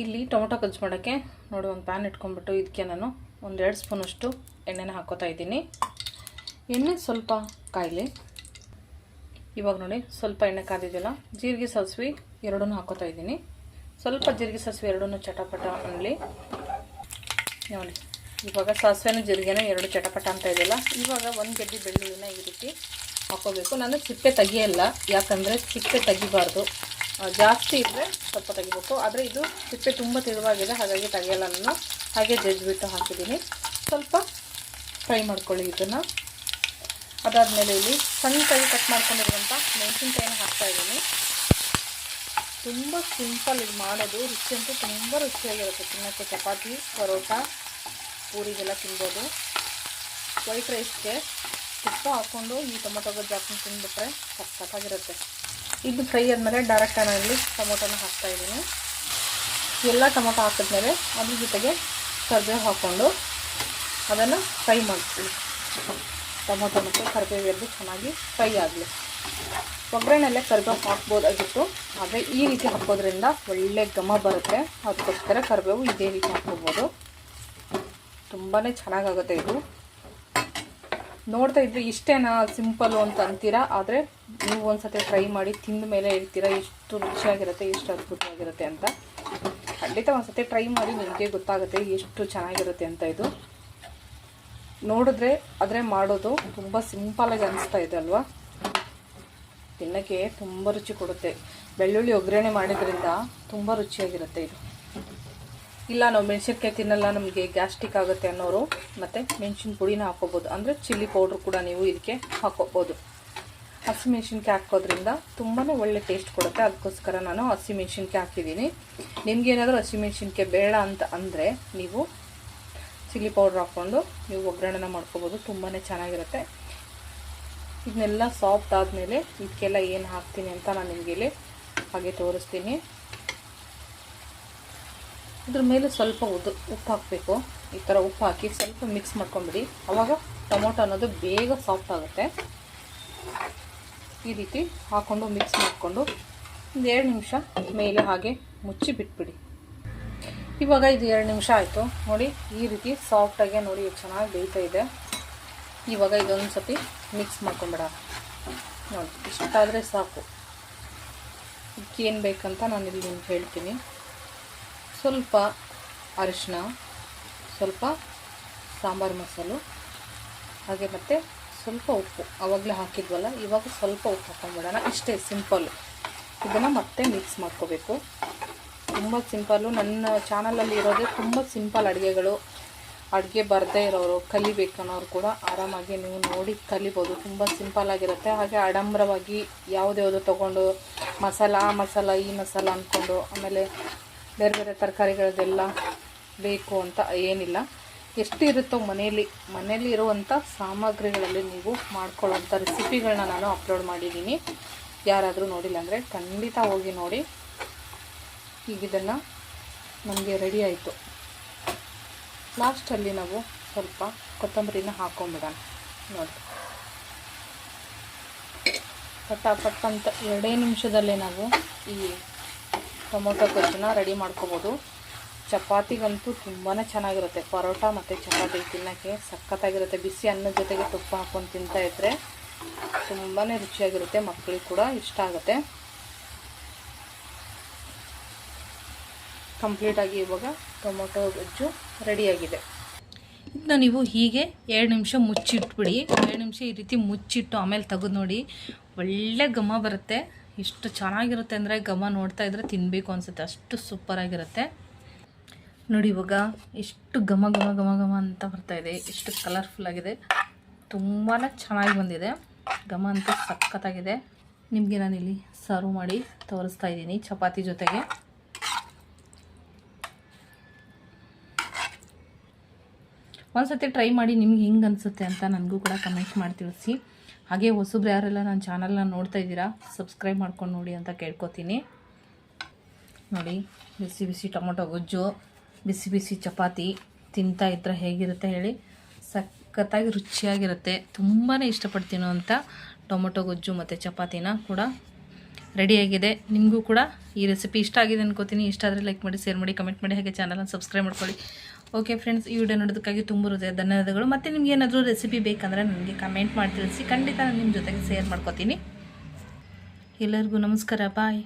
ಇಲ್ಲಿ ಟೊಮೊಟೊ ಗೊಜ್ಜು ಮಾಡೋಕ್ಕೆ ನೋಡಿ, ಒಂದು ಪ್ಯಾನ್ ಇಟ್ಕೊಂಡ್ಬಿಟ್ಟು ಇದಕ್ಕೆ ನಾನು ಒಂದೆರಡು ಸ್ಪೂನಷ್ಟು ಎಣ್ಣೆನ ಹಾಕೋತಾ ಇದ್ದೀನಿ. ಎಣ್ಣೆ ಸ್ವಲ್ಪ ಕಾಯಲಿ. ಇವಾಗ ನೋಡಿ, ಸ್ವಲ್ಪ ಎಣ್ಣೆ ಕಾದಿದೆಯಲ್ಲ, ಜೀರಿಗೆ ಸಾಸಿವೆ ಎರಡೂ ಹಾಕೋತಾ ಇದ್ದೀನಿ. ಸ್ವಲ್ಪ ಜೀರಿಗೆ ಸಾಸಿವೆ ಎರಡೂ ಚಟಪಟ ಅನ್ನಲಿ ನೋಡಿ, ಇವಾಗ ಸಾಸಿವೆನೂ ಜೀರಿಗೆನೂ ಎರಡು ಚಟಪಟ ಅಂತ ಇದೆಯಲ್ಲ, ಇವಾಗ ಒಂದು ಗಡ್ಡೆ ಬೆಳ್ಳುಳ್ಳಿನ ಈ ರೀತಿ ಹಾಕೋಬೇಕು ನಾನು ಸಿಪ್ಪೆ ತೆಗಿಯಲ್ಲ, ಯಾಕಂದರೆ ಸಿಪ್ಪೆ ತೆಗಿಬಾರ್ದು. ಜಾಸ್ತಿ ಇದ್ದರೆ ಸ್ವಲ್ಪ ತೆಗಿಬೇಕು. ಆದರೆ ಇದು ಸಿಪ್ಪೆ ತುಂಬ ತೆಳುವಾಗಿದೆ, ಹಾಗಾಗಿ ತೆಗೆಯಲ್ಲ ನಾನು. ಹಾಗೆ ಜಜ್ಜಿಬಿಟ್ಟು ಹಾಕಿದ್ದೀನಿ. ಸ್ವಲ್ಪ ಫ್ರೈ ಮಾಡ್ಕೊಳ್ಳಿ ಇದನ್ನು. ಅದಾದಮೇಲೆ ಇಲ್ಲಿ ಸಣ್ಣದಾಗಿ ಕಟ್ ಮಾಡ್ಕೊಂಡಿರುವಂಥ ಮೆಣಸಿನ್ಕಾಯಿನ ಹಾಕ್ತಾ ಇದ್ದೀನಿ. ತುಂಬ ಸಿಂಪಲ್ ಇದು ಮಾಡೋದು. ರುಚಿ ಅಂತೂ ತುಂಬ ರುಚಿಯಾಗಿರುತ್ತೆ. ತಿನ್ನೋಕ್ಕೆ ಚಪಾತಿ, ಪರೋಟ, ಪೂರಿಗೆಲ್ಲ ತಿನ್ಬೋದು. ವೈಟ್ ರೈಸ್ಗೆ ತುಪ್ಪ ಹಾಕ್ಕೊಂಡು ಈ ಟೊಮೊಟೊ ಗೊಜ್ಜು ಹಾಕೊಂಡು ತಿಂದ್ಬಿಟ್ರೆ ಸಖತ್ತಾಗಿರುತ್ತೆ. ಇದು ಫ್ರೈ ಆದಮೇಲೆ ಡೈರೆಕ್ಟ್ ಇಲ್ಲಿ ಟೊಮೊಟೊನ ಹಾಕ್ತಾ ಇದ್ದೀನಿ. ಎಲ್ಲ ಟೊಮೊಟೊ ಹಾಕಿದ್ಮೇಲೆ ಅದ್ರ ಜೊತೆಗೆ ಕರಿಬೇವು ಹಾಕ್ಕೊಂಡು ಅದನ್ನು ಫ್ರೈ ಮಾಡ್ತೀವಿ ಟೊಮೊಟೊ ಮತ್ತು ಕರಿಬೇವು ಎರಡು ಚೆನ್ನಾಗಿ ಫ್ರೈ ಆಗಲಿ. ಒಗ್ಗರಣೆಲ್ಲ ಕರಿಬೇವು ಹಾಕ್ಬೋದಾಗಿತ್ತು ಆದರೆ ಈ ರೀತಿ ಹಾಕೋದ್ರಿಂದ ಒಳ್ಳೆ ಘಮ ಬರುತ್ತೆ. ಅದಕ್ಕೋಸ್ಕರ ಕರಿಬೇವು ಇದೇ ರೀತಿ ಹಾಕ್ಕೋಬೋದು ತುಂಬಾ ಚೆನ್ನಾಗಾಗುತ್ತೆ ಇದು. ನೋಡ್ತಾ ಇದ್ರೆ ಇಷ್ಟೇನಾ ಸಿಂಪಲ್ಲು ಅಂತ ಅಂತೀರಾ? ಆದರೆ ನೀವು ಒಂದ್ಸತಿ ಟ್ರೈ ಮಾಡಿ ತಿಂದ ಮೇಲೆ ಹೇಳ್ತೀರಾ? ಎಷ್ಟು ರುಚಿಯಾಗಿರುತ್ತೆ, ಎಷ್ಟು ಅದ್ಭುತವಾಗಿರುತ್ತೆ ಅಂತ. ಖಂಡಿತ ಒಂದ್ಸತಿ ಟ್ರೈ ಮಾಡಿ ನಿಮಗೆ ಗೊತ್ತಾಗುತ್ತೆ ಎಷ್ಟು ಚೆನ್ನಾಗಿರುತ್ತೆ ಅಂತ ಇದು. ನೋಡಿದ್ರೆ ಆದರೆ ಮಾಡೋದು ತುಂಬ ಸಿಂಪಲಾಗಿ ಅನಿಸ್ತಾ ಇದೆ ಅಲ್ವಾ? ತಿನ್ನೋಕ್ಕೆ ತುಂಬ ರುಚಿ ಕೊಡುತ್ತೆ. ಬೆಳ್ಳುಳ್ಳಿ ಒಗ್ಗರಣೆ ಮಾಡಿದ್ರಿಂದ ತುಂಬ ರುಚಿಯಾಗಿರುತ್ತೆ ಇದು. ಇಲ್ಲ, ನಾವು ಮೆಣಸಿನ್ಕಾಯಿ ತಿನ್ನಲ್ಲ, ನಮಗೆ ಗ್ಯಾಸ್ಟ್ರಿಕ್ ಆಗುತ್ತೆ ಅನ್ನೋರು ಮತ್ತು ಮೆಣಸಿನ ಪುಡಿನ ಹಾಕೋಬೋದು. ಅಂದರೆ ಚಿಲ್ಲಿ ಪೌಡ್ರ್ ಕೂಡ ನೀವು ಇದಕ್ಕೆ ಹಾಕೋಬೋದು. ಹಸಿಮೆಣ್ಸಿನ್ಕಾಯಿ ಹಾಕೋದ್ರಿಂದ ತುಂಬಾ ಒಳ್ಳೆ ಟೇಸ್ಟ್ ಕೊಡುತ್ತೆ. ಅದಕ್ಕೋಸ್ಕರ ನಾನು ಹಸಿಮೆಣ್ಸಿನ್ಕಾಯಿ ಹಾಕಿದ್ದೀನಿ. ನಿಮಗೇನಾದರೂ ಹಸಿಮೆಣ್ಸಿನ್ಕಾಯಿ ಬೇಡ ಅಂತ ಅಂದರೆ ನೀವು ಚಿಲ್ಲಿ ಪೌಡ್ರ್ ಹಾಕ್ಕೊಂಡು ನೀವು ಒಗ್ಗರಣೆನ ಮಾಡ್ಕೋಬೋದು. ತುಂಬಾ ಚೆನ್ನಾಗಿರುತ್ತೆ. ಇದನ್ನೆಲ್ಲ ಸಾಫ್ಟ್ ಆದಮೇಲೆ ಇದಕ್ಕೆಲ್ಲ ಏನು ಹಾಕ್ತೀನಿ ಅಂತ ನಾನು ನಿಮಗೆ ಇಲ್ಲಿ ಹಾಗೆ ತೋರಿಸ್ತೀನಿ. ಇದ್ರ ಮೇಲೆ ಸ್ವಲ್ಪ ಉದ್ದು ಉಪ್ಪು ಹಾಕಬೇಕು. ಈ ಥರ ಉಪ್ಪು ಹಾಕಿ ಸ್ವಲ್ಪ ಮಿಕ್ಸ್ ಮಾಡ್ಕೊಂಬಿಡಿ. ಅವಾಗ ಟೊಮೊಟೊ ಅನ್ನೋದು ಬೇಗ ಸಾಫ್ಟ್ ಆಗುತ್ತೆ. ಈ ರೀತಿ ಹಾಕ್ಕೊಂಡು ಮಿಕ್ಸ್ ಮಾಡಿಕೊಂಡು ಒಂದು ಎರಡು ನಿಮಿಷ ಮೇಲೆ ಹಾಗೆ ಮುಚ್ಚಿ ಬಿಟ್ಬಿಡಿ. ಇವಾಗ ಇದು ಎರಡು ನಿಮಿಷ ಆಯಿತು. ನೋಡಿ, ಈ ರೀತಿ ಸಾಫ್ಟಾಗೆ ನೋಡಿ ಚೆನ್ನಾಗಿ ಬೇಯ್ತಾ ಇದೆ. ಇವಾಗ ಇದೊಂದು ಸತಿ ಮಿಕ್ಸ್ ಮಾಡ್ಕೊಂಬಿಡ ನೋಡಿ ಇಷ್ಟಾದರೆ ಸಾಕು. ಇದಕ್ಕೇನು ಬೇಕಂತ ನಾನು ಇಲ್ಲಿ ನಿಮ್ಗೆ ಹೇಳ್ತೀನಿ. ಸ್ವಲ್ಪ ಅರಿಶಿನ ಸ್ವಲ್ಪ ಸಾಂಬಾರು ಮಸಾಲು, ಹಾಗೆ ಮತ್ತು ಸ್ವಲ್ಪ ಉಪ್ಪು ಆವಾಗಲೇ ಹಾಕಿದ್ವಲ್ಲ, ಇವಾಗ ಸ್ವಲ್ಪ ಉಪ್ಪು ಹಾಕೊಂಡ್ಬಿಡೋಣ ಇಷ್ಟೇ ಸಿಂಪಲ್ ಇದನ್ನು ಮತ್ತೆ ಮಿಕ್ಸ್ ಮಾಡ್ಕೋಬೇಕು. ತುಂಬ ಸಿಂಪಲ್ಲು ನನ್ನ ಚಾನಲಲ್ಲಿ ಇರೋದೇ ತುಂಬ ಸಿಂಪಲ್ ಅಡುಗೆಗಳು. ಅಡುಗೆ ಬರದೇ ಇರೋರು, ಕಲಿಬೇಕನ್ನೋರು ಕೂಡ ಆರಾಮಾಗಿ ನೀವು ನೋಡಿ ಕಲಿಬೋದು. ತುಂಬ ಸಿಂಪಲ್ ಆಗಿರುತ್ತೆ. ಹಾಗೆ ಆಡಂಬರವಾಗಿ ಯಾವುದ್ಯಾವುದು ತೊಗೊಂಡು, ಮಸಾಲ, ಆ ಮಸಾಲ, ಈ ಮಸಾಲ ಅಂದ್ಕೊಂಡು ಆಮೇಲೆ ಬೇರೆ ಬೇರೆ ತರಕಾರಿಗಳದೆಲ್ಲ ಬೇಕು ಅಂತ ಏನಿಲ್ಲ. ಎಷ್ಟು ಇರುತ್ತೋ ಮನೆಯಲ್ಲಿ ಮನೆಯಲ್ಲಿ ಇರುವಂಥ ಸಾಮಗ್ರಿಗಳಲ್ಲಿ ನೀವು ಮಾಡ್ಕೊಳ್ಳೋಂಥ ರೆಸಿಪಿಗಳನ್ನ ನಾನು ಅಪ್ಲೋಡ್ ಮಾಡಿದ್ದೀನಿ. ಯಾರಾದರೂ ನೋಡಿಲ್ಲ ಅಂದರೆ ಖಂಡಿತ ಹೋಗಿ ನೋಡಿ. ಈಗ ಇದನ್ನು ನಮಗೆ ರೆಡಿ ಆಯಿತು. ಲಾಸ್ಟಲ್ಲಿ ನಾವು ಸ್ವಲ್ಪ ಕೊತ್ತಂಬರಿನ ಹಾಕೊಂಬಿಡೋಣ. ನೋಡಿ. ಪಟ್ಟ ಪಟ್ಟಂತ ಎರಡೇ ನಿಮಿಷದಲ್ಲೇ ನಾವು ಈ ಟೊಮೊಟೊ ಗೊಜ್ಜನ್ನ ರೆಡಿ ಮಾಡ್ಕೋಬೋದು. ಚಪಾತಿಗಂತೂ ತುಂಬಾ ಚೆನ್ನಾಗಿರುತ್ತೆ. ಪರೋಟ ಮತ್ತು ಚಪಾತಿ ತಿನ್ನೋಕ್ಕೆ ಸಖತ್ತಾಗಿರುತ್ತೆ. ಬಿಸಿ ಅನ್ನದ ಜೊತೆಗೆ ತುಪ್ಪ ಹಾಕ್ಕೊಂಡು ತಿಂತಾ ಇದ್ದರೆ ತುಂಬಾ ರುಚಿಯಾಗಿರುತ್ತೆ. ಮಕ್ಕಳಿಗೆ ಕೂಡ ಇಷ್ಟ ಆಗುತ್ತೆ. ಕಂಪ್ಲೀಟಾಗಿ ಇವಾಗ ಟೊಮೊಟೊ ಗೊಜ್ಜು ರೆಡಿಯಾಗಿದೆ. ಇದನ್ನ ನೀವು ಹೀಗೆ ಎರಡು ನಿಮಿಷ ಮುಚ್ಚಿಟ್ಬಿಡಿ. ಎರಡು ನಿಮಿಷ ಈ ರೀತಿ ಮುಚ್ಚಿಟ್ಟು ಆಮೇಲೆ ತೆಗೆದು ನೋಡಿ. ಒಳ್ಳೆ ಘಮ ಬರುತ್ತೆ. ಇಷ್ಟು ಚೆನ್ನಾಗಿರುತ್ತೆ ಅಂದರೆ ಘಮ ನೋಡ್ತಾ ಇದ್ರೆ ತಿನ್ನಬೇಕು ಅನಿಸುತ್ತೆ. ಅಷ್ಟು ಸೂಪರಾಗಿರುತ್ತೆ ನೋಡಿ ಇವಾಗ ಎಷ್ಟು ಘಮ ಘಮ ಘಮ ಘಮ ಅಂತ ಬರ್ತಾ ಇದೆ. ಎಷ್ಟು ಕಲರ್ಫುಲ್ ಆಗಿದೆ. ತುಂಬಾ ಚೆನ್ನಾಗಿ ಬಂದಿದೆ. ಘಮ ಅಂತ ಸಖತ್ತಾಗಿದೆ. ನಿಮಗೆ ನಾನಿಲ್ಲಿ ಸರ್ವ್ ಮಾಡಿ ತೋರಿಸ್ತಾ ಇದ್ದೀನಿ ಚಪಾತಿ ಜೊತೆಗೆ. ಒಂದ್ಸತಿ ಟ್ರೈ ಮಾಡಿ ನಿಮ್ಗೆ ಹೆಂಗೆ ಅನಿಸುತ್ತೆ ಅಂತ ನನಗೂ ಕೂಡ ಕಮೆಂಟ್ ಮಾಡಿ ತಿಳಿಸಿ. ಹಾಗೆ ಹೊಸಬ್ರು ಯಾರೆಲ್ಲ ನನ್ನ ಚಾನಲ್ನ ನೋಡ್ತಾ ಇದ್ದೀರಾ ಸಬ್ಸ್ಕ್ರೈಬ್ ಮಾಡ್ಕೊಂಡು ನೋಡಿ ಅಂತ ಕೇಳ್ಕೊತೀನಿ. ನೋಡಿ ಬಿಸಿ ಬಿಸಿ ಟೊಮೊಟೊ ಗೊಜ್ಜು. ಬಿಸಿ ಬಿಸಿ ಚಪಾತಿ ತಿಂತಾ ಇದ್ರೆ ಹೇಗಿರುತ್ತೆ ಹೇಳಿ ಸಖತ್ತಾಗಿ ರುಚಿಯಾಗಿರುತ್ತೆ. ತುಂಬಾ ಇಷ್ಟಪಡ್ತೀನೋ ಅಂತ ಟೊಮೊಟೊ, ಗೊಜ್ಜು ಮತ್ತು ಚಪಾತಿನ ಕೂಡ ರೆಡಿಯಾಗಿದೆ ನಿಮಗೂ ಕೂಡ ಈ ರೆಸಿಪಿ ಇಷ್ಟ ಆಗಿದೆ ಅನ್ಕೋತೀನಿ. ಇಷ್ಟ ಆದರೆ ಲೈಕ್ ಮಾಡಿ ಶೇರ್ ಮಾಡಿ ಕಮೆಂಟ್ ಮಾಡಿ, ಹಾಗೆ ಚಾನಲನ್ನು ಸಬ್ಸ್ಕ್ರೈಬ್ ಮಾಡ್ಕೊಳ್ಳಿ. ಓಕೆ ಫ್ರೆಂಡ್ಸ್ ಈ ವಿಡಿಯೋ ನೋಡೋದಕ್ಕಾಗಿ ತುಂಬ ಹೃದಯ ಧನ್ಯವಾದಗಳು. ಮತ್ತು ನಿಮ್ಗೆ ಏನಾದರೂ ರೆಸಿಪಿ ಬೇಕಂದರೆ ನನಗೆ ಕಮೆಂಟ್ ಮಾಡಿ ತಿಳಿಸಿ. ಖಂಡಿತ ನಾನು ನಿಮ್ಮ ಜೊತೆಗೆ ಶೇರ್ ಮಾಡ್ಕೋತೀನಿ. ಎಲ್ಲರಿಗೂ ನಮಸ್ಕಾರ ಬಾಯ್